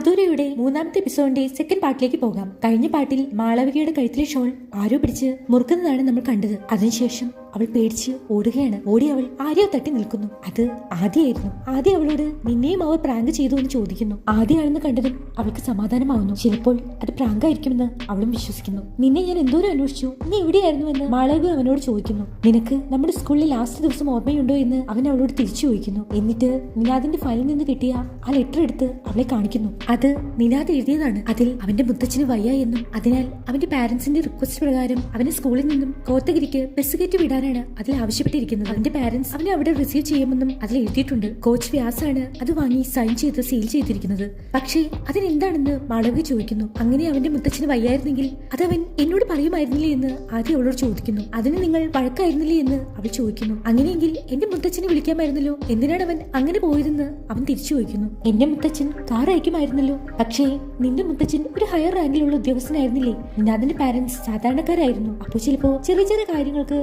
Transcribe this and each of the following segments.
അധൂരയുടെ മൂന്നാമത്തെ എപ്പിസോഡിന്റെ സെക്കൻഡ് പാർട്ടിലേക്ക് പോകാം. കഴിഞ്ഞ പാട്ടിൽ മാളവികയുടെ കഴുത്തിലെ ഷോൾ ആരോ പിടിച്ച് മുറുക്കുന്നതാണ് നമ്മൾ കണ്ടത്. അതിനുശേഷം അവൾ പേടിച്ച് ഓടുകയാണ്. ഓടി അവൾ ആര്യോ തട്ടി നിൽക്കുന്നു. അത് ആദ്യമായിരുന്നു ആദ്യ അവളോട് നിന്നെയും അവർ പ്രാങ്ക് ചെയ്തു എന്ന് ചോദിക്കുന്നു. ആദ്യയാണെന്ന് കണ്ടതും അവൾക്ക് സമാധാനമാവുന്നു. ചിലപ്പോൾ അത് പ്രാങ്ക് ആയിരിക്കുമെന്ന് അവളും വിശ്വസിക്കുന്നു. നിന്നെ ഞാൻ എന്തോരം അന്വേഷിച്ചു? നീ എവിടെയായിരുന്നു എന്ന് മാളവ് അവനോട് ചോദിക്കുന്നു. നിനക്ക് നമ്മുടെ സ്കൂളിലെ ലാസ്റ്റ് ദിവസം ഓർമ്മയുണ്ടോ എന്ന് അവൻ അവളോട് തിരിച്ചു ചോദിക്കുന്നു. എന്നിട്ട് നിനാദിന്റെ ഫയലിൽ നിന്ന് കിട്ടിയ ആ ലെറ്റർ എടുത്ത് അവളെ കാണിക്കുന്നു. അത് നിനാദ് എഴുതിയതാണ്. അതിൽ അവന്റെ മുത്തച്ഛന് വയ്യ എന്നും അതിനാൽ അവന്റെ പാരന്റ്സിന്റെ റിക്വസ്റ്റ് പ്രകാരം അവനെ സ്കൂളിൽ നിന്നും കോത്തഗിരിക്ക് ബസ് കയറ്റി വിടാനാണ് അതിൽ ആവശ്യപ്പെട്ടിരിക്കുന്നത്? അവന്റെ പാരന്റ്സ് അവനെ അവിടെ റിസീവ് ചെയ്യുമെന്നും അതിൽ എഴുതിയിട്ടുണ്ട്. കോച്ച് വ്യാസാണ് അത് വാങ്ങി സൈൻ ചെയ്ത് സീൽ ചെയ്തിരിക്കുന്നത്. പക്ഷേ അതിനെന്താണെന്ന് മാളവിക ചോദിക്കുന്നു. അങ്ങനെ അവന്റെ മുത്തച്ഛന് വയ്യായിരുന്നെങ്കിൽ അത് അവൻ എന്നോട് പറയുമായിരുന്നില്ലേ എന്ന് ആദ്യം അവളോട് ചോദിക്കുന്നു. അതിന് നിങ്ങൾ വഴക്കായിരുന്നില്ലേ എന്ന് അവൾ ചോദിക്കുന്നു. അങ്ങനെയെങ്കിൽ എന്റെ മുത്തച്ഛനെ വിളിക്കാമായിരുന്നല്ലോ. എന്തിനാണ് അവൻ അങ്ങനെ പോയതെന്ന് അവൻ തിരിച്ചു ചോദിക്കുന്നു. എന്റെ മുത്തച്ഛൻ കാർ അയക്കുമായിരുന്നല്ലോ. പക്ഷേ നിന്റെ മുത്തച്ഛൻ ഒരു ഹയർ റാങ്കിലുള്ള ഉദ്യോഗസ്ഥനായിരുന്നില്ലേ? അതിന്റെ പാരന്റ്സ് സാധാരണക്കാരായിരുന്നു. അപ്പോൾ ചിലപ്പോ ചെറിയ ചെറിയ കാര്യങ്ങൾക്ക്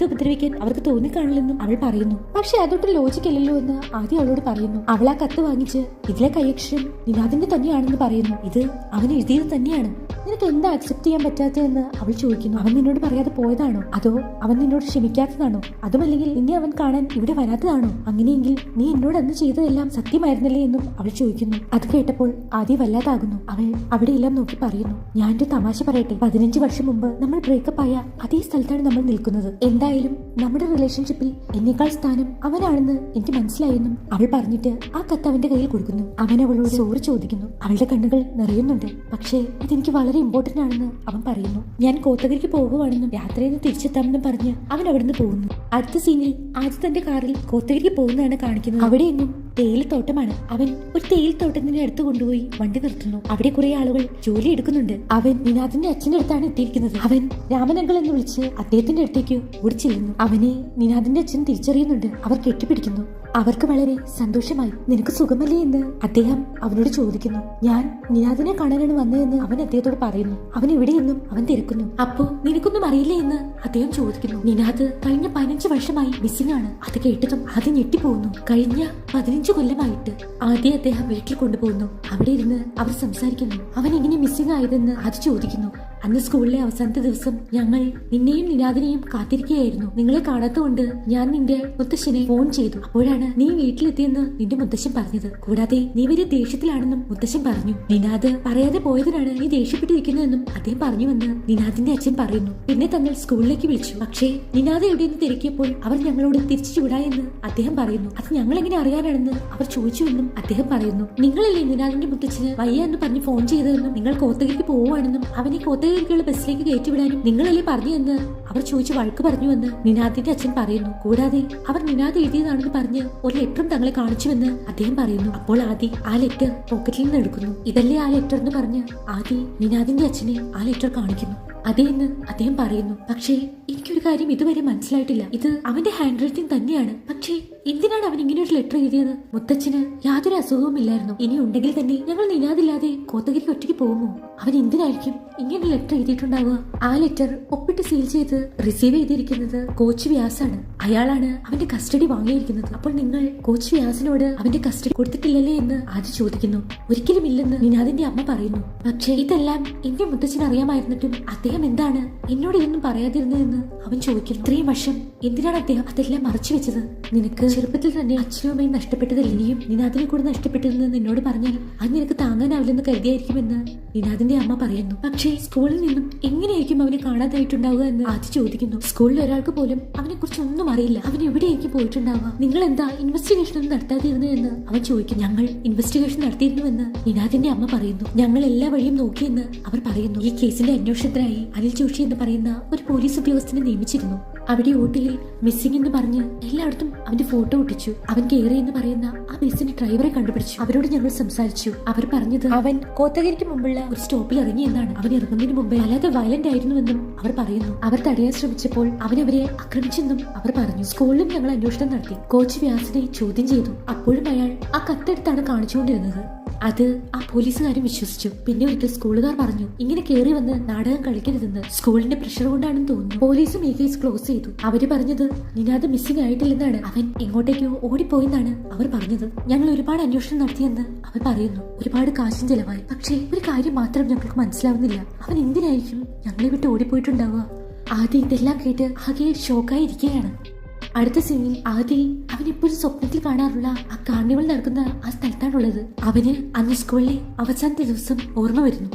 അദ്ദേഹത്തെ ഉപദ്രവിക്കാൻ അവർക്ക് തോന്നിക്കാണില്ലെന്നും അവൾ പറയുന്നു. പക്ഷെ അതൊട്ട് ലോജിക്കല്ലല്ലോ എന്ന് ആദ്യം അവളോട് പറയുന്നു. അവൾ ആ കത്ത് വാങ്ങിച്ച് ഇതിലെ കൈയക്ഷരം നിനാദിന്റെ തന്നെയാണെന്ന് പറയുന്നു. ഇത് അവൻ എഴുതിയത് തന്നെയാണ്. നിനക്ക് എന്താ അക്സെപ്റ്റ് ചെയ്യാൻ പറ്റാത്തതെന്ന് അവൾ ചോദിക്കുന്നു. അവൻ നിന്നോട് പറയാതെ പോയതാണോ? അതോ അവൻ നിന്നോട് ക്ഷമിക്കാത്തതാണോ? അതുമല്ലെങ്കിൽ നിന്നെ അവൻ കാണാൻ ഇവിടെ വരാത്തതാണോ? അങ്ങനെയെങ്കിൽ നീ എന്നോട് അന്ന് ചെയ്തതെല്ലാം സത്യമായിരുന്നില്ലേ എന്നും അവൾ ചോദിക്കുന്നു. അത് കേട്ടപ്പോൾ ആദ്യം വല്ലാതാകുന്നു. അവൾ അവിടെയെല്ലാം നോക്കി പറയുന്നു. ഞാൻ ഒരു തമാശ പറയട്ടെ. പതിനഞ്ച് വർഷം മുമ്പ് നമ്മൾ ബ്രേക്കപ്പ് ആയ അതേ സ്ഥലത്താണ് നമ്മൾ നിൽക്കുന്നത്. എന്തായാലും നമ്മുടെ റിലേഷൻഷിപ്പിൽ എന്നേക്കാൾ സ്ഥാനം അവനാണെന്ന് എനിക്ക് മനസ്സിലായെന്നും അവൾ പറഞ്ഞിട്ട് ആ കത്ത് അവന്റെ കയ്യിൽ കൊടുക്കുന്നു. അവൻ അവളോട് സോറി ചോദിക്കുന്നു. അവളുടെ കണ്ണുകൾ നിറയുന്നുണ്ട്. പക്ഷേ ഇതെനിക്ക് വളരെ ഇമ്പോർട്ടന്റ് ആണെന്ന് അവൻ പറയുന്നു. ഞാൻ കോത്തഗിരിക്ക് പോകുവാണെന്നും രാത്രിയിൽ നിന്ന് തിരിച്ചെത്താമെന്നും പറഞ്ഞ് അവൻ അവിടുന്ന് പോകുന്നു. അടുത്ത സീനിൽ ആദ്യ തന്റെ കാറിൽ കോത്തഗിരിക്ക് പോകുന്നതാണ് കാണിക്കുന്നത്. അവിടെയെങ്ങും തേയിലത്തോട്ടമാണ്. അവൻ ഒരു തേയിലത്തോട്ടത്തിന്റെ അടുത്ത് കൊണ്ടുപോയി വണ്ടി നിർത്തുന്നു. അവിടെ കുറെ ആളുകൾ ജോലി എടുക്കുന്നുണ്ട്. അവൻ നിനാഥിന്റെ അച്ഛന്റെ അടുത്താണ് എത്തിയിരിക്കുന്നത്. അവൻ രാമനങ്കൾ എന്ന് വിളിച്ച് അദ്ദേഹത്തിന്റെ അടുത്തേക്ക് ഓടിച്ചിരുന്നു അവനെ നിനാഥിന്റെ അച്ഛൻ തിരിച്ചറിയുന്നുണ്ട്. അവർ കെട്ടിപ്പിടിക്കുന്നു. അവർക്ക് വളരെ സന്തോഷമായി. നിനക്ക് സുഖമല്ലേ? എന്ന് അദ്ദേഹം അവനോട് ചോദിക്കുന്നു. ഞാൻ നിനാദിനെ കാണാനാണ് വന്നതെന്ന് അവൻ അദ്ദേഹത്തോട് പറയുന്നു. അവൻ എവിടെയെന്നും അവൻ തിരക്കുന്നു. അപ്പോ നിനക്കൊന്നും അറിയില്ലേ? എന്ന് അദ്ദേഹം ചോദിക്കുന്നു. നിനാദ് കഴിഞ്ഞ പതിനഞ്ച് വർഷമായി മിസ്സിംഗ് ആണ്. അത് കേട്ടതും അത് ഞെട്ടിപ്പോകുന്നു. കഴിഞ്ഞ പതിനഞ്ച് കൊല്ലമായിട്ട് ആദ്യം അദ്ദേഹം വീട്ടിൽ കൊണ്ടുപോകുന്നു. അവിടെ ഇരുന്ന് അവർ സംസാരിക്കുന്നു. അവൻ എങ്ങനെ മിസ്സിംഗ് ആയതെന്ന് അത് ചോദിക്കുന്നു? അന്ന് സ്കൂളിലെ അവസാനത്തെ ദിവസം ഞങ്ങൾ നിന്നെയും നിരാതിനെയും കാത്തിരിക്കുകയായിരുന്നു. നിങ്ങളെ കാണാത്തതുകൊണ്ട് ഞാൻ നിന്റെ മുത്തശ്ശനെ ഫോൺ ചെയ്തു. അപ്പോഴാണ് നീ വീട്ടിലെത്തിയെന്ന് നിന്റെ മുത്തശ്ശൻ പറഞ്ഞത്. കൂടാതെ നീ വലിയ ദേഷ്യത്തിലാണെന്നും മുത്തശ്ശൻ പറഞ്ഞു. നിനാദ് പറയാതെ പോയതിനാണ് നീ ദേഷ്യപ്പെട്ടിരിക്കുന്നതെന്നും അദ്ദേഹം പറഞ്ഞുവെന്ന് നിനാദിന്റെ അച്ഛൻ പറയുന്നു. പിന്നെ തങ്ങൾ സ്കൂളിലേക്ക് വിളിച്ചു. പക്ഷേ നിനാദ് എവിടെയെന്ന് തിരക്കിയപ്പോൾ അവർ ഞങ്ങളോട് തിരിച്ചു ചൂടായെന്ന് അദ്ദേഹം പറയുന്നു. അത് ഞങ്ങൾ എങ്ങനെ അറിയാനാണെന്ന് അവർ ചോദിച്ചുവെന്നും അദ്ദേഹം പറയുന്നു. നിങ്ങളല്ലേ നിനാദിന്റെ മുത്തച്ഛന് വയ്യ എന്ന് പറഞ്ഞ് ഫോൺ ചെയ്തതെന്നും നിങ്ങൾ കോത്തകയ്ക്ക് പോവുകയാണെന്നും അവനെ കോത്തഗിരിക്കുള്ള ബസ്സിലേക്ക് കയറ്റിവിടാനും നിങ്ങളല്ലേ പറഞ്ഞു എന്ന്? അവർ ചോദിച്ചു വഴക്ക് പറഞ്ഞുവെന്ന് നിനാദിന്റെ അച്ഛൻ പറയുന്നു. കൂടാതെ അവർ നിനാദ് എഴുതിയതാണെന്ന് പറഞ്ഞ് ഒരു ലെറ്ററും തങ്ങളെ കാണിച്ചുവെന്ന് അദ്ദേഹം പറയുന്നു. അപ്പോൾ ആദി ആ ലെറ്റർ പോക്കറ്റിൽ നിന്ന് എടുക്കുന്നു. ഇതല്ലേ ആ ലെറ്റർ എന്ന് പറഞ്ഞ് ആദി നിനാദിന്റെ അച്ഛനെ ആ ലെറ്റർ കാണിക്കുന്നു. അതേന്ന് അദ്ദേഹം പറയുന്നു. പക്ഷേ എനിക്കൊരു കാര്യം ഇതുവരെ മനസ്സിലായിട്ടില്ല. ഇത് അവന്റെ ഹാൻഡ് റൈറ്റിംഗ് തന്നെയാണ്. പക്ഷേ എന്തിനാണ് അവൻ ഇങ്ങനെ ഒരു ലെറ്റർ എഴുതിയത്? മുത്തച്ഛന് യാതൊരു അസുഖവും ഇല്ലായിരുന്നു. ഇനി ഉണ്ടെങ്കിൽ തന്നെ ഞങ്ങൾ നിനാതില്ലാതെ കോത്തഗിരിക്ക് ഒറ്റയ്ക്ക് പോകുമോ? അവൻ എന്തിനായിരിക്കും ഇങ്ങനെ ലെറ്റർ എഴുതിയിട്ടുണ്ടാവുക? ആ ലെറ്റർ ഒപ്പിട്ട് സീൽ ചെയ്ത് റിസീവ് ചെയ്തിരിക്കുന്നത് കോച്ച് വ്യാസാണ്. അയാളാണ് അവന്റെ കസ്റ്റഡി വാങ്ങിയിരിക്കുന്നത്. അപ്പോൾ നിങ്ങൾ കോച്ച് വ്യാസിനോട് അവന്റെ കസ്റ്റഡി കൊടുത്തിട്ടില്ലല്ലേ എന്ന് ആദ്യം ചോദിക്കുന്നു. ഒരിക്കലും ഇല്ലെന്ന് നിനാദിന്റെ അമ്മ പറയുന്നു. പക്ഷേ ഇതെല്ലാം എന്റെ മുത്തച്ഛൻ അറിയാമായിരുന്നിട്ടും അദ്ദേഹം എന്താണ് എന്നോട് ഇതൊന്നും പറയാതിരുന്നതെന്ന് അവൻ ചോദിക്കും ഇത്രയും വർഷം എന്തിനാണ് അദ്ദേഹം അതെല്ലാം മറച്ചു വെച്ചത്? നിനക്ക് ചെറുപ്പത്തിൽ തന്നെ അച്ഛനും അമ്മയും നഷ്ടപ്പെട്ടതിൽ ഇനിയും നിനാദിനെ കൂടെ നഷ്ടപ്പെട്ടതെന്ന് നിന്നോട് പറഞ്ഞാൽ അത് നിനക്ക് താങ്ങാനാവില്ലെന്ന് കരുതിയായിരിക്കുമെന്ന് നിനാദിന്റെ അമ്മ പറയുന്നു. പക്ഷേ സ്കൂളിൽ നിന്നും എങ്ങനെയായിരിക്കും അവനെ കാണാതായിട്ടുണ്ടാവുക എന്ന് ആദ്യ ചോദിക്കുന്നു. സ്കൂളിൽ ഒരാൾക്ക് പോലും അവനെ കുറിച്ച് ഒന്നും അറിയില്ല. അവൻ എവിടെയായിരിക്കും പോയിട്ടുണ്ടാവുക? നിങ്ങൾ എന്താ ഇൻവെസ്റ്റിഗേഷൻ ഒന്നും നടത്താതിരുന്നു എന്ന് അവൻ ചോദിക്കും. ഞങ്ങൾ ഇൻവെസ്റ്റിഗേഷൻ നടത്തിയിരുന്നുവെന്ന് നിനാദിന്റെ അമ്മ പറയുന്നു. ഞങ്ങൾ എല്ലാ വഴിയും നോക്കിയെന്ന് അവർ പറയുന്നു. ഈ കേസിന്റെ അന്വേഷണത്തിനായി അനിൽ ജോഷി എന്ന് പറയുന്ന ഒരു പോലീസ് ഉദ്യോഗസ്ഥനെ നിയമിച്ചിരുന്നു അവിടെ ഓട്ടിലിൽ മിസ്സിംഗ് എന്ന് പറഞ്ഞ് എല്ലായിടത്തും അവന്റെ ഫോട്ടോ ഒട്ടിച്ചു. അവൻ കേറി എന്ന് പറയുന്ന ആ ബസ്സിന്റെ ഡ്രൈവറെ കണ്ടുപിടിച്ചു. അവരോട് ഞങ്ങൾ സംസാരിച്ചു. അവർ പറഞ്ഞത് അവൻ കോത്തകരിക്ക് മുമ്പുള്ള ഒരു സ്റ്റോപ്പിൽ ഇറങ്ങി എന്നാണ്. അവൻ ഇറങ്ങുന്നതിന് മുമ്പ് അല്ലാതെ വയലന്റ് ആയിരുന്നുവെന്നും അവർ പറയുന്നു. അവർ തടയാൻ ശ്രമിച്ചപ്പോൾ അവൻ അവരെ ആക്രമിച്ചെന്നും അവർ പറഞ്ഞു. സ്കൂളിലും ഞങ്ങൾ അന്വേഷണം നടത്തി. കോച്ച് വ്യാസിനെ ചോദ്യം ചെയ്തു. അപ്പോഴും അയാൾ ആ കത്തെടുത്താണ് കാണിച്ചുകൊണ്ടിരുന്നത്. അത് ആ പോലീസുകാരും വിശ്വസിച്ചു. പിന്നെ ഒരിക്കൽ സ്കൂളുകാർ പറഞ്ഞു ഇങ്ങനെ കയറി വന്ന് നാടകം കളിക്കരുതെന്ന്. സ്കൂളിന്റെ പ്രഷർ കൊണ്ടാണെന്ന് തോന്നുന്നു. പോലീസും ഈ കേസ് ക്ലോസ് ചെയ്തു. അവർ പറഞ്ഞത് നിനാദ് മിസ്സിംഗ് ആയിട്ടില്ലെന്നാണ്. അവൻ എങ്ങോട്ടേക്കോ ഓടിപ്പോയെന്നാണ് അവർ പറഞ്ഞത്. ഞങ്ങൾ ഒരുപാട് അന്വേഷണം നടത്തിയെന്ന് അവർ പറയുന്നു. ഒരുപാട് കാശും ചെലവായി. പക്ഷേ ഒരു കാര്യം മാത്രം ഞങ്ങൾക്ക് മനസ്സിലാവുന്നില്ല. അവൻ എന്തിനായിരിക്കും ഞങ്ങളെ വിട്ട് ഓടിപ്പോയിട്ടുണ്ടാവുക? ആദ്യം ഇതെല്ലാം കേട്ട് ആകെ ഷോക്കായിരിക്കുകയാണ് അടുത്ത സീനിൽ ആദി അവൻ ഇപ്പോഴും സ്വപ്നത്തിൽ കാണാറുള്ള ആ കാർണിവൽ നടക്കുന്ന ആ സ്ഥലത്താണുള്ളത്. അവന് അന്ന് സ്കൂളിലെ അവസാനത്തെ ദിവസം ഓർമ്മ വരുന്നു.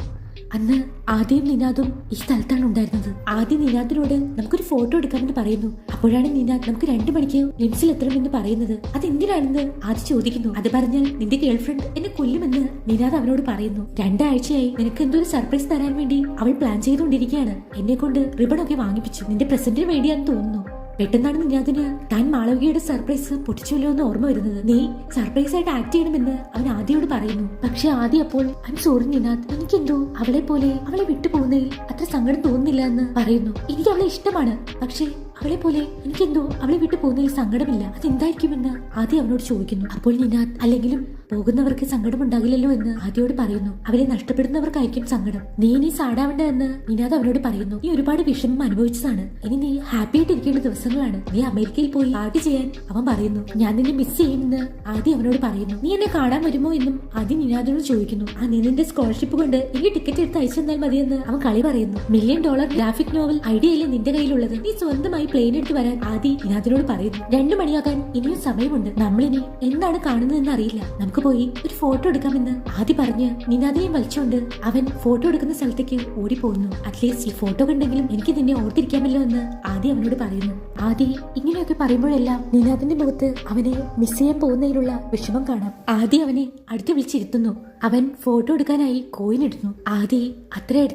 അന്ന് ആദ്യം നിനാദും ഈ സ്ഥലത്താണ് ഉണ്ടായിരുന്നത്. ആദ്യം നിനാദിനോട് നമുക്കൊരു ഫോട്ടോ എടുക്കാമെന്ന് പറയുന്നു. അപ്പോഴാണ് നിനാദ് നമുക്ക് രണ്ടു മണിക്ക് ലിംസിൽ എത്തണമെന്ന് പറയുന്നത്. അതെന്തിനാണെന്ന് ആദ്യം ചോദിക്കുന്നു. അത് പറഞ്ഞാൽ നിന്റെ ഗേൾഫ്രണ്ട് എന്നെ കൊല്ലുമെന്ന് നിനാദ് അവനോട് പറയുന്നു. രണ്ടാഴ്ചയായി നിനക്ക് എന്തോ ഒരു സർപ്രൈസ് തരാൻ വേണ്ടി അവൾ പ്ലാൻ ചെയ്തുകൊണ്ടിരിക്കുകയാണ്. എന്നെ കൊണ്ട് റിബൺ ഒക്കെ വാങ്ങിപ്പിച്ചു. നിന്റെ പ്രസന്റിന് വേണ്ടിയാന്ന് തോന്നുന്നു. പെട്ടെന്നാണ് നിനാദിന് താൻ മാളവികയുടെ സർപ്രൈസ് പൊട്ടിച്ചല്ലോ എന്ന് ഓർമ്മ വരുന്നത്. നീ സർപ്രൈസ് ആയിട്ട് ആക്ട് ചെയ്യണമെന്ന് അവൻ ആദ്യയോട് പറയുന്നു. പക്ഷെ ആദ്യം അപ്പോൾ ഐം സോറി നിനാഥ് എനിക്കെന്തോ അവളെ പോലെ അവളെ വിട്ടുപോകുന്നതിൽ അത്ര സങ്കടം തോന്നുന്നില്ല എന്ന് പറയുന്നു. എനിക്ക് അവളെ ഇഷ്ടമാണ്. പക്ഷേ അവളെ പോലെ എനിക്കെന്തോ അവളെ വിട്ടു പോകുന്നതിൽ സങ്കടമില്ല. അതെന്തായിരിക്കുമെന്ന് ആദ്യം അവനോട് ചോദിക്കുന്നു. അപ്പോൾ നിനാദ് അല്ലെങ്കിലും പോകുന്നവർക്ക് സങ്കടമുണ്ടാകില്ലല്ലോ എന്ന് ആദ്യയോട് പറയുന്നു. അവരെ നഷ്ടപ്പെടുന്നവർക്കായിരിക്കും സങ്കടം. നീ ഇനി സാടാവണ്ട എന്ന് നിനാദ് അവനോട് പറയുന്നു. നീ ഒരുപാട് വിഷമം അനുഭവിച്ചതാണ്. ഇനി നീ ഹാപ്പി ആയിട്ട് ഇരിക്കേണ്ട ദിവസങ്ങളാണ്. നീ അമേരിക്കയിൽ പോയി പാർട്ടി ചെയ്യാൻ അവൻ പറയുന്നു. ഞാൻ നിന്നെ മിസ് ചെയ്യുമെന്ന് ആദ്യം അവനോട് പറയുന്നു. നീ എന്നെ കാണാൻ വരുമോ എന്നും ആദ്യം നിനാദിനോട് ചോദിക്കുന്നു. ആ നീ നിന്റെ സ്കോളർഷിപ്പ് കൊണ്ട് എനിക്ക് ടിക്കറ്റ് എടുത്ത് അയച്ചു തന്നാൽ മതിയെന്ന് അവൻ കളി പറയുന്നു. മില്യൺ ഡോളർ ഗ്രാഫിക് നോവൽ ഐഡിയയിലെ നിന്റെ കയ്യിലുള്ളത്? നീ സ്വന്തമായി പ്ലെയിൻ എടുത്ത് വരാൻ ആദി നിനാദിനോട് പറയുന്നു. രണ്ടു മണിയാകാൻ ഇനിയും സമയമുണ്ട്. നമ്മളിനി എന്താണ് കാണുന്നതെന്ന് അറിയില്ല. നമുക്ക് പോയി ഒരു ഫോട്ടോ എടുക്കാമെന്ന് ആദി പറഞ്ഞ് നിനാദിനെയും വലിച്ചുകൊണ്ട് അവൻ ഫോട്ടോ എടുക്കുന്ന സ്ഥലത്തേക്ക് ഓടിപ്പോകുന്നു അറ്റ്ലീസ്റ്റ് ഈ ഫോട്ടോ കണ്ടെങ്കിലും എനിക്ക് നിന്നെ ഓർത്തിരിക്കാമല്ലോ എന്ന് ആദി അവനോട് പറയുന്നു. ആദി ഇങ്ങനെയൊക്കെ പറയുമ്പോഴെല്ലാം നിനാദിന്റെ മുഖത്ത് അവനെ മിസ് ചെയ്യാൻ പോകുന്നതിലുള്ള വിഷമം കാണാം. ആദി അവനെ അടുത്ത് വിളിച്ചിരുത്തുന്നു. അവൻ ഫോട്ടോ എടുക്കാനായി കോയിൻ ഇടുന്നു. ആദി അത്ര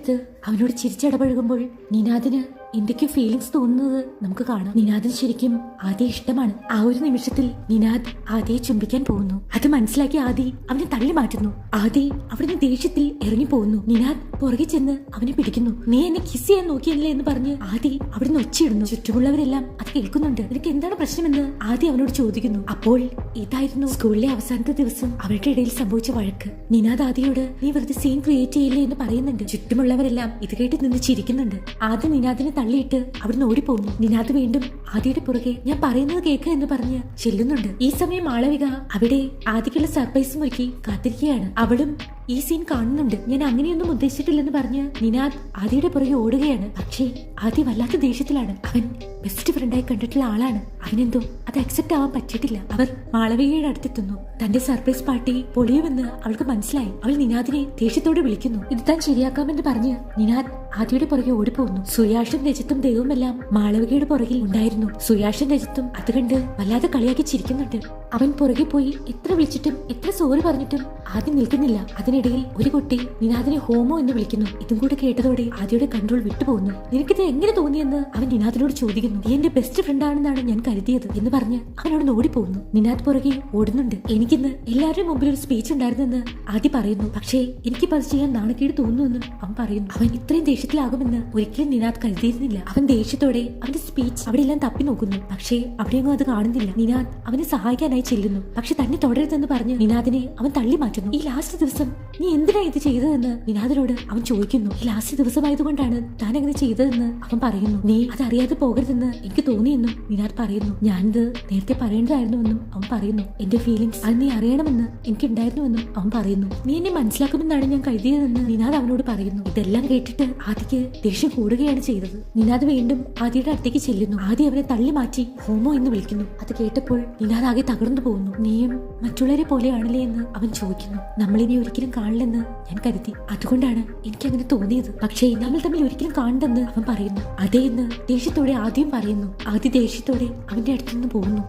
അവനോട് ചിരിച്ചടപഴകുമ്പോൾ നിനാദിന് എന്തൊക്കെയോ ഫീലിങ്സ് തോന്നുന്നത് നമുക്ക് കാണാം. നിനാദിന് ശരിക്കും ആദ്യ ഇഷ്ടമാണ്. ആ ഒരു നിമിഷത്തിൽ നിനാദ് ആദ്യയെ ചുംബിക്കാൻ പോകുന്നു. അത് മനസ്സിലാക്കി ആദി അവനെ തള്ളി മാറ്റുന്നു. ആദി അവിടുന്ന് ദേഷ്യത്തിൽ ഇറങ്ങി പോകുന്നു. നിനാദ് പുറകെ ചെന്ന് അവനെ പിടിക്കുന്നു. നീ എന്നെ കിസ് ചെയ്യാൻ നോക്കിയല്ലേ? എന്ന് പറഞ്ഞ് ആദി അവിടുന്ന് ഒച്ചയിടുന്നു. ചുറ്റുമുള്ളവരെല്ലാം അത് കേൾക്കുന്നുണ്ട്. നിനക്ക് എന്താണ് പ്രശ്നമെന്ന്? ആദി അവനോട് ചോദിക്കുന്നു. അപ്പോൾ ഇതായിരുന്നു സ്കൂളിലെ അവസാനത്തെ ദിവസം അവരുടെ ഇടയിൽ സംഭവിച്ച വഴക്ക്. നിനാദ് ആദിയോട് നീ വെറുതെ സീൻ ക്രിയേറ്റ് ചെയ്യില്ലേ? എന്ന് പറയുന്നുണ്ട്. ചുറ്റുമുള്ളവരെല്ലാം ഇത് കേട്ട് നിന്ന് ചിരിക്കുന്നുണ്ട്. ആദ്യം നിനാദിനെ തള്ളിയിട്ട് അവിടുന്ന് ഓടിപ്പോകുന്നു നിനാദ് വീണ്ടും ആദിയുടെ പുറകെ ഞാൻ പറയുന്നത് കേക്ക് എന്ന് പറഞ്ഞ് ചെല്ലുന്നുണ്ട്. ഈ സമയം മാളവിക അവിടെ ആദിക്കുള്ള സർപ്രൈസും ഒരുക്കി കാത്തിരിക്കുകയാണ്. അവളും ഈ സീൻ കാണുന്നുണ്ട്. ഞാൻ അങ്ങനെയൊന്നും ഉദ്ദേശിച്ചിട്ടില്ലെന്ന് പറഞ്ഞ് നിനാദ് ആദിയുടെ പുറകെ ഓടുകയാണ്. പക്ഷേ ആദ്യ വല്ലാത്ത ദേഷ്യത്തിലാണ്. അവൻ ബെസ്റ്റ് ഫ്രണ്ടായി കണ്ടിട്ടുള്ള ആളാണ്. അവനെന്തോ അത് അക്സെപ്റ്റ് ആവാൻ പറ്റിയിട്ടില്ല. അവർ മാളവികയുടെ അടുത്തെത്തുന്നു. തന്റെ സർപ്രൈസ് പാർട്ടി പൊളിയുമെന്ന് അവൾക്ക് മനസ്സിലായി. അവൾ നിനാദിനെ ദേഷ്യത്തോടെ വിളിക്കുന്നു. ഇത് താൻ ശരിയാക്കാമെന്ന് പറഞ്ഞ് നിനാദ് ആദ്യയുടെ പുറകെ ഓടിപ്പോകുന്നു സുയാഷും രജിത്തും ദൈവമെല്ലാം മാളവികയുടെ പുറകിൽ ഉണ്ടായിരുന്നു. സുയാഷും രജിത്തും അത് കണ്ട് വല്ലാതെ കളിയാക്കി ചിരിക്കുന്നുണ്ട്. അവൻ പുറകെ പോയി എത്ര വിളിച്ചിട്ടും എത്ര സോറി പറഞ്ഞിട്ടും ആദ്യം നിൽക്കുന്നില്ല. അതിനിടയിൽ ഒരു കുട്ടി നിനാദിനെ ഹോമോ എന്ന് വിളിക്കുന്നു. ഇതും കൂടെ കേട്ടതോടെ ആദ്യയുടെ കൺട്രോൾ വിട്ടുപോകുന്നു നിനക്കിത് എങ്ങനെ തോന്നിയെന്ന് അവൻ നിനാദിനോട് ചോദിക്കുന്നു. നീ എന്റെ ബെസ്റ്റ് ഫ്രണ്ട് ആണെന്നാണ് ഞാൻ കരുതിയത് എന്ന് പറഞ്ഞ് അവനോട് ഓടിപ്പോകുന്നു നിനാദ് പുറകെ ഓടുന്നുണ്ട്. എനിക്കിന്ന് എല്ലാവരുടെ മുമ്പിൽ ഒരു സ്പീച്ച് ഉണ്ടായിരുന്നെന്ന് ആദ്യം പറയുന്നു. പക്ഷേ എനിക്ക് അത് ചെയ്യാൻ നാണക്കേട് തോന്നുന്നു അവൻ പറയുന്നു. അവൻ ഇത്രയും ദേഷ്യത്തിലാകുമെന്ന് ഒരിക്കലും നിനാദ് കരുതിയിരുന്നില്ല. അവൻ ദേഷ്യത്തോടെ അവന്റെ സ്പീച്ച് അവിടെയെല്ലാം തപ്പി നോക്കുന്നു. പക്ഷേ അവിടെയൊന്നും അത് കാണുന്നില്ല. നിനാദ് അവനെ സഹായിക്കാനായി ചെല്ലുന്നു. പക്ഷെ തന്നെ തുടരുതെന്ന് പറഞ്ഞ് നിനാദിനെ അവൻ തള്ളി മാറ്റുന്നു. ഈ ലാസ്റ്റ് ദിവസം നീ എന്തിനാ ഇത് ചെയ്തതെന്ന് നിനാദിനോട് അവൻ ചോദിക്കുന്നു. ഈ ലാസ്റ്റ് ദിവസമായതുകൊണ്ടാണ് താൻ അങ്ങനെ ചെയ്തതെന്ന് അവൻ പറയുന്നു. നീ അതറിയാതെ പോകരുതെന്ന് എനിക്ക് തോന്നിയെന്നും നിനാദ് പറയുന്നു. ഞാനിത് നേരത്തെ പറയേണ്ടതായിരുന്നുവെന്നും അവൻ പറയുന്നു. എന്റെ ഫീലിംഗ്സ് അത് നീ അറിയണമെന്ന് എനിക്ക് ഉണ്ടായിരുന്നുവെന്നും അവൻ പറയുന്നു. നീ എന്നെ മനസ്സിലാക്കുമെന്നാണ് ഞാൻ കരുതിയതെന്ന് നിനാദ് അവനോട് പറയുന്നു. ഇതെല്ലാം കേട്ടിട്ട് ആദിക്ക് ദേഷ്യം കൂടുകയാണ് ചെയ്തത്. നിനാദ് വീണ്ടും ആദിയുടെ അടുത്തേക്ക് ചെല്ലുന്നു. ആദ്യം അവനെ തള്ളി മാറ്റി ഹോമോ എന്ന് വിളിക്കുന്നു. അത് കേട്ടപ്പോൾ നിനാദ് ആകെ തകർന്നു പോകുന്നു. നീയും മറ്റുള്ളവരെ പോലെയാണല്ലേ എന്ന് അവൻ ചോദിക്കുന്നു. നമ്മളിനി ഒരിക്കലും കാണില്ലെന്ന് ഞാൻ കരുതി. അതുകൊണ്ടാണ് എനിക്ക് അങ്ങനെ തോന്നിയത്. പക്ഷേ നമ്മൾ തമ്മിൽ ഒരിക്കലും കാണണ്ടെന്ന് അവൻ പറയുന്നു. അതേ എന്ന് ദേഷ്യത്തോടെ ആദ്യം പറയുന്നു. ആദ്യ ദേഷ്യത്തോടെ അവന്റെ അടുത്തു നിന്ന് പോകുന്നു.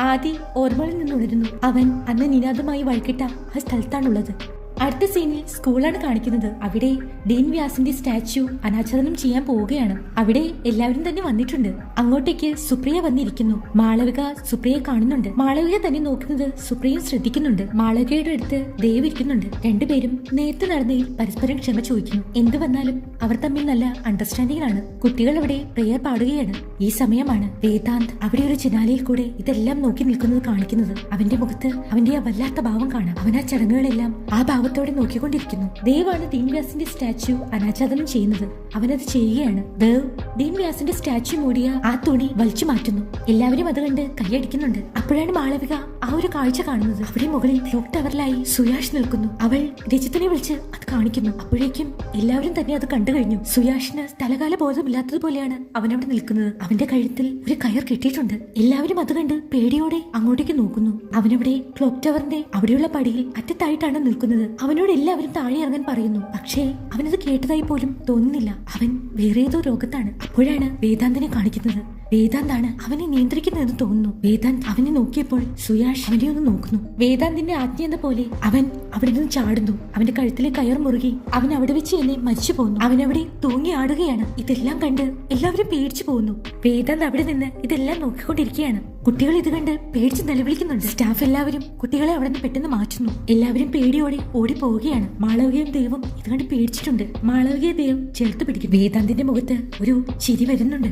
ആദി ഓർമ്മകളിൽ നിന്നുണരുന്നു അവൻ അന്ന് നിനാദമായി വഴിക്കിട്ട ആ സ്ഥലത്താണുള്ളത്. അടുത്ത സീനിൽ സ്കൂളാണ് കാണിക്കുന്നത്. അവിടെ ഡീൻ വ്യാസിന്റെ സ്റ്റാച്യു അനാച്ഛാദനം ചെയ്യാൻ പോവുകയാണ്. അവിടെ എല്ലാവരും തന്നെ വന്നിട്ടുണ്ട്. അങ്ങോട്ടേക്ക് സുപ്രിയ വന്നിരിക്കുന്നു. മാളവിക സുപ്രിയ കാണുന്നുണ്ട്. മാളവിക തന്നെ നോക്കുന്നത് സുപ്രിയ ശ്രദ്ധിക്കുന്നുണ്ട്. മാളവികയുടെ അടുത്ത് ദേവ് ഇരിക്കുന്നുണ്ട്. രണ്ടുപേരും നേരത്തെ നടന്നതിൽ പരസ്പരം ക്ഷമ ചോദിക്കുന്നു. എന്ത് വന്നാലും അവർ തമ്മിൽ നല്ല അണ്ടർസ്റ്റാൻഡിംഗ് ആണ്. കുട്ടികൾ അവിടെ പ്രെയർ പാടുകയാണ്. ഈ സമയമാണ് വേദാന്ത് അവിടെ ഒരു ചിനാലയിൽ കൂടെ ഇതെല്ലാം നോക്കി നിൽക്കുന്നത് കാണിക്കുന്നത്. അവന്റെ മുഖത്ത് അവന്റെ ആ വല്ലാത്ത ഭാവം കാണാം. അവൻ ആ ചടങ്ങുകളെല്ലാം ആ ഭാവത്തോടെ നോക്കിക്കൊണ്ടിരിക്കുന്നു. ദേവാണ് ദീൻ വ്യാസിന്റെ സ്റ്റാച്യു അനാച്ഛാദനം ചെയ്യുന്നത്. അവനത് ചെയ്യുകയാണ്. ദേവ് ദീൻ വ്യാസിന്റെ സ്റ്റാച്യു മൂടിയ ആ തുണി വലിച്ചു മാറ്റുന്നു. എല്ലാവരും അത് കണ്ട് കൈയടിക്കുന്നുണ്ട്. അപ്പോഴാണ് മാളവിക ആ ഒരു കാഴ്ച കാണുന്നത്. അവിടെ മുകളിൽ ക്ലോക്ക് ടവറിലായി സുയാഷ് നിൽക്കുന്നു. അവൾ രജിത്തിനെ വിളിച്ച് അത് കാണിക്കുന്നു. അപ്പോഴേക്കും എല്ലാവരും തന്നെ അത് കണ്ടു കഴിഞ്ഞു. സുയാഷിന് സ്ഥലകാല ബോധമില്ലാത്തതുപോലെയാണ് അവനവിടെ നിൽക്കുന്നത്. അവന്റെ കഴുത്തിൽ ഒരു കയർ കെട്ടിയിട്ടുണ്ട്. എല്ലാവരും അത് കണ്ട് പേടിയോടെ അങ്ങോട്ടേക്ക് നോക്കുന്നു. അവനവിടെ ക്ലോക്ക് ടവറിന്റെ അവിടെയുള്ള പടിയിൽ അറ്റത്തായിട്ടാണ് നിൽക്കുന്നത്. അവനോട് എല്ലാവരും താഴെ ഇറങ്ങാൻ പറയുന്നു. പക്ഷേ അവനത് കേട്ടതായി പോലും തോന്നുന്നില്ല. അവൻ വേറെ ഏതോ രോഗത്താണ്. അപ്പോഴാണ് വേദാന്തനെ കാണിക്കുന്നത്. വേദാന്താണ് അവനെ നിയന്ത്രിക്കുന്നതെന്ന് തോന്നുന്നു. വേദാന്ത് അവനെ നോക്കിയപ്പോൾ സുയാഷ് അവനെ ഒന്ന് നോക്കുന്നു. വേദാന്തിന്റെ ആജ്ഞ എന്ന പോലെ അവൻ അവിടെ നിന്ന് ചാടുന്നു. അവന്റെ കഴുത്തിലെ കയർ മുറുകി അവൻ അവിടെ വെച്ച് തന്നെ മരിച്ചു പോകുന്നു അവൻ അവിടെ തൂങ്ങി ആടുകയാണ്. ഇതെല്ലാം കണ്ട് എല്ലാവരും പേടിച്ചു പോകുന്നു വേദാന്ത് അവിടെ നിന്ന് ഇതെല്ലാം നോക്കിക്കൊണ്ടിരിക്കുകയാണ്. കുട്ടികൾ ഇത് കണ്ട് പേടിച്ച് നിലവിളിക്കുന്നുണ്ട്. സ്റ്റാഫ് എല്ലാവരും കുട്ടികളെ അവിടെ നിന്ന് പെട്ടെന്ന് മാറ്റുന്നു. എല്ലാവരും പേടിയോടെ ഓടി പോവുകയാണ് മാളവികയും ദേവും ഇത് കണ്ട് പേടിച്ചിട്ടുണ്ട്. മാളവികയെ ദേവ് ചേർത്ത് പിടിക്കും വേദാന്തിന്റെ മുഖത്ത് ഒരു ചിരി വരുന്നുണ്ട്.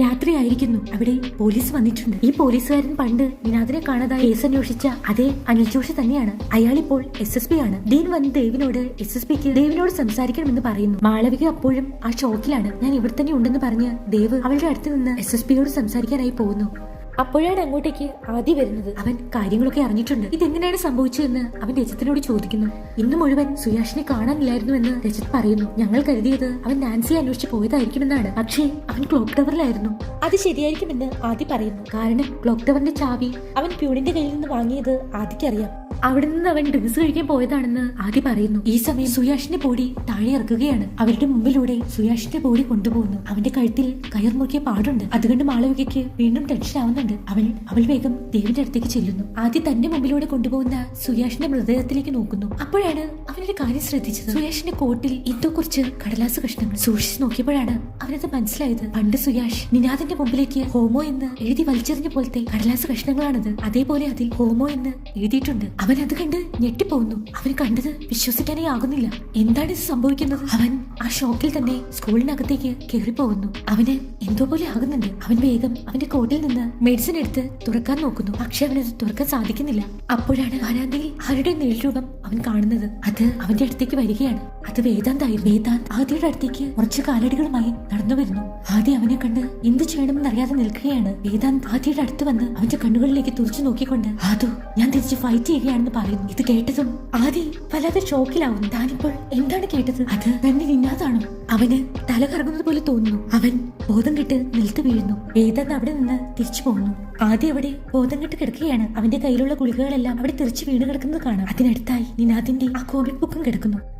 രാത്രി ആയിരിക്കുന്നു. അവിടെ പോലീസ് വന്നിട്ടുണ്ട്. ഈ പോലീസുകാരൻ പണ്ട് നിനാദിനെ കാണാതായി കേസ് അന്വേഷിച്ച അതേ അനിൽ ജോഷി തന്നെയാണ്. അയാൾ ഇപ്പോൾ എസ് എസ് പി ആണ്. ദീൻ വന്ന് ദേവിനോട് എസ് എസ് പിക്ക് ദേവിനോട് സംസാരിക്കണമെന്ന് പറയുന്നു. മാളവിക അപ്പോഴും ആ ഷോക്കിലാണ്. ഞാൻ ഇവിടെ തന്നെ ഉണ്ടെന്ന് പറഞ്ഞ് ദേവ് അവളുടെ അടുത്ത് നിന്ന് എസ് എസ് പിയോട് സംസാരിക്കാനായി പോകുന്നു. അപ്പോഴാണ് അങ്ങോട്ടേക്ക് ആദ്യ വരുന്നത്. അവൻ കാര്യങ്ങളൊക്കെ അറിഞ്ഞിട്ടുണ്ട്. ഇതെങ്ങനെയാണ് സംഭവിച്ചതെന്ന് അവൻ രജത്തിനോട് ചോദിക്കുന്നു. ഇന്ന് മുഴുവൻ സുയാഷിനെ കാണാനില്ലായിരുന്നു എന്ന് രജത് പറയുന്നു. ഞങ്ങൾ കരുതിയത് അവൻ നാൻസിയെ അന്വേഷിച്ച് പോയതായിരിക്കുമെന്നാണ്. പക്ഷേ അവൻ ക്ലോക്ക് ടവറിലായിരുന്നു. അത് ശരിയായിരിക്കുമെന്ന് ആദ്യ പറയുന്നു. കാരണം ക്ലോക്ക് ടവറിന്റെ ചാവി അവൻ പ്യൂണിന്റെ കയ്യിൽ നിന്ന് വാങ്ങിയത് ആദ്യക്കറിയാം. അവിടെ നിന്ന് അവൻ ഡ്രിങ്ക്സ് കഴിക്കാൻ പോയതാണെന്ന് ആദ്യ പറയുന്നു. ഈ സമയം സുയാഷിന്റെ ബോഡി താഴെ ഇറക്കുകയാണ്. അവരുടെ മുമ്പിലൂടെ സുയാഷിന്റെ ബോഡി കൊണ്ടുപോകുന്നു. അവന്റെ കഴുത്തിൽ കയർ മുറിക്കിയ പാടുണ്ട്. അതുകൊണ്ട് മാളവികയ്ക്ക് വീണ്ടും ടെൻഷൻ ആവുന്നുണ്ട്. അവൻ അവൾ വേഗം ദേവിന്റെ അടുത്തേക്ക് ചെല്ലുന്നു. ആദ്യം തന്റെ മുമ്പിലൂടെ കൊണ്ടുപോകുന്ന സുയാഷിന്റെ മൃതദേഹത്തിലേക്ക് നോക്കുന്നു. അപ്പോഴാണ് അവനൊരു കാര്യം ശ്രദ്ധിച്ചത്. സുയാഷിന്റെ കോട്ടിൽ എന്തോ കുറച്ച് കടലാസ് കഷ്ണങ്ങൾ. സൂക്ഷിച്ച് നോക്കിയപ്പോഴാണ് അവനത് മനസ്സിലായത്. പണ്ട് സുയാഷ് നിനാദിന്റെ മുമ്പിലേക്ക് ഹോമോ എന്ന് എഴുതി വലിച്ചെറിഞ്ഞ പോലത്തെ കടലാസ് കഷ്ണങ്ങളാണത്. അതേപോലെ അതിൽ ഹോമോ എന്ന് എഴുതിയിട്ടുണ്ട്. അവൻ അത് കണ്ട് ഞെട്ടിപ്പോകുന്നു അവൻ കണ്ടത് വിശ്വസിക്കാനേ ആകുന്നില്ല. എന്താണ് ഇത് സംഭവിക്കുന്നത്? അവൻ ആ ഷോക്കിൽ തന്നെ സ്കൂളിനകത്തേക്ക് കയറി പോകുന്നു അവന് എന്തോ പോലെ ആകുന്നുണ്ട്. അവൻ വേഗം അവന്റെ കോട്ടിൽ നിന്ന് മെഡിസിൻ എടുത്ത് തുറക്കാൻ നോക്കുന്നു. പക്ഷെ അവനത് തുറക്കാൻ സാധിക്കുന്നില്ല. അപ്പോഴാണ് വരാന്തയിൽ ആരുടെ നേൽരൂപം അവൻ കാണുന്നത് അത് അവന്റെ അടുത്തേക്ക് വരികയാണ്. അത് വേദാന്തായിരുന്നു വേദാന്ത് ആദ്യയുടെ അടുത്തേക്ക് കുറച്ച് കാലടികളുമായി നടന്നു വരുന്നു. ആദ്യം അവനെ കണ്ട് എന്ത് ചെയ്യണമെന്ന് അറിയാതെ നിൽക്കുകയാണ്. വേദാന്ത് ആദ്യയുടെ അടുത്ത് വന്ന് അവന്റെ കണ്ണുകളിലേക്ക് തുറച്ചു നോക്കിക്കൊണ്ട് ആദു ഞാൻ തിരിച്ച് ഫൈറ്റ് ചെയ്യുകയാണെന്ന് പറയുന്നു. ഇത് കേട്ടതും ആദ്യം വല്ലാതെ ഷോക്കിലാവുന്നു താനിപ്പോൾ എന്താണ് കേട്ടത്? അത് തന്നെ നിന്നാതാണോ? അവന് തല കറങ്ങുന്നത് പോലെ തോന്നുന്നു. അവൻ ബോധം കെട്ട് നിലത്ത് വീഴുന്നു. വേദാന്ത് അവിടെ നിന്ന് തിരിച്ചു പോകുന്നു ആദ്യം അവിടെ ബോധം കെട്ട് കിടക്കുകയാണ്. അവന്റെ കയ്യിലുള്ള ഗുളികകളെല്ലാം അവിടെ തിരിച്ചു വീണ് കിടക്കുന്നത് കാണാം. അതിനടുത്തായി നിനാദിന്റെ ആ കോമിക് ബുക്കും കിടക്കുന്നു.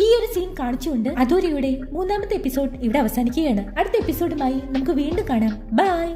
ഈ ഒരു സീൻ കാണിച്ചുകൊണ്ട് അധൂരിയുടെ മൂന്നാമത്തെ എപ്പിസോഡ് ഇവിടെ അവസാനിക്കുകയാണ്. അടുത്ത എപ്പിസോഡുമായി നമുക്ക് വീണ്ടും കാണാം. ബൈ